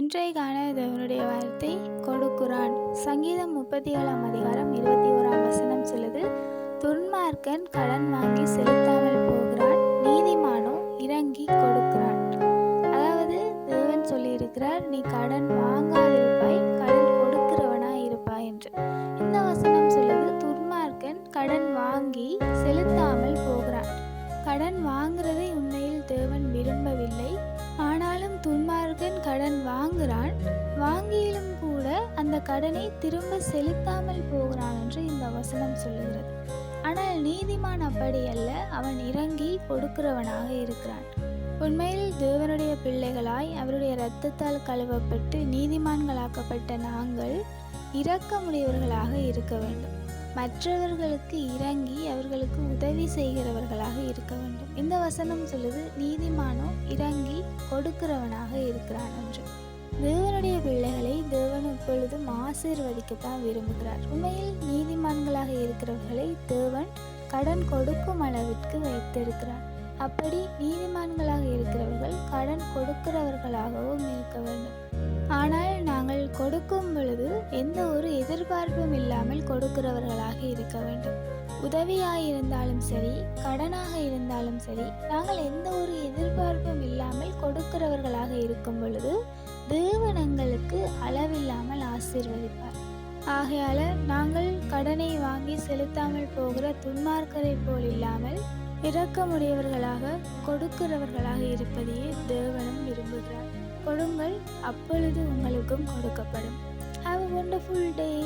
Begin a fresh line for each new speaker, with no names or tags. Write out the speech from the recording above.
இன்றைக்கான தேவனுடைய வார்த்தை கொடுக்குறான். சங்கீதம் முப்பத்தி ஏழாம் அதிகாரம் இருபத்தி ஓராம் வசனம் சொல்லுது துன்மார்க்கன் கடன் வாங்கி செலுத்தாமல் போகிறான் நீதிமானோ இறங்கி கொடுக்கிறான். அதாவது தேவன் சொல்லியிருக்கிறார் நீ கடன் வாங்காதிருப்பாய் கடன் கொடுக்கிறவனாய் இருப்பாய் என்று. இந்த வசனம் சொல்லுது துன்மார்க்கன் கடன் வாங்கி செலுத்தாமல் போகிறான். கடன் வாங்குறதை உண்மை வாங்குகிறான் வாங்கியிலும் கூட அந்த கடனை திரும்ப செலுத்தாமல் போகிறான் என்று இந்த வசனம் சொல்லுகிறது. ஆனால் நீதிமான் அப்படி அல்ல அவன் இறங்கி கொடுக்கிறவனாக இருக்கிறான். உண்மையில் தேவனுடைய பிள்ளைகளாய் அவருடைய இரத்தத்தால் கழுவப்பட்டு நீதிமான்களாக்கப்பட்ட நாங்கள் இரக்கமுடையவர்களாக இருக்க வேண்டும். மற்றவர்களுக்கு இறங்கி அவர்களுக்கு உதவி செய்கிறவர்களாக இருக்க வேண்டும். இந்த வசனம் சொல்லுது நீதிமானோ இறங்கி கொடுக்கிறவனாக இருக்கிறான் என்று. தேவனுடைய பிள்ளைகளை தேவன் இப்பொழுதும் ஆசீர்வதிக்கத்தான் விரும்புகிறார். உண்மையில் நீதிமான்களாக இருக்கிறவர்களை தேவன் கடன் கொடுக்கும் அளவிற்கு வைத்திருக்கிறார். அப்படி நீதிமான்களாக இருக்கிறவர்கள் கடன் கொடுக்கிறவர்களாகவும் இருக்க வேண்டும். ஆனால் நாங்கள் கொடுக்கும் பொழுது எந்த ஒரு எதிர்பார்ப்பும் இல்லாமல் கொடுக்கிறவர்களாக இருக்க வேண்டும். உதவியாக இருந்தாலும் சரி கடனாக இருந்தாலும் சரி நாங்கள் எந்த ஒரு எதிர்பார்ப்பும் இல்லாமல் கொடுக்கிறவர்களாக இருக்கும் பொழுது நிறுவனங்களுக்கு அளவில்லாமல் ஆசீர்வதிப்பார். ஆகையால நாங்கள் கடனை வாங்கி செலுத்தாமல் போகிற துன்மார்க்கரை போல் இல்லாமல் இரக்கமுடையவர்களாக கொடுக்கிறவர்களாக இருப்பதையே தேவனும் விரும்புகிறார். கொடுங்கள் அப்பொழுது உங்களுக்கும் கொடுக்கப்படும். Have a wonderful day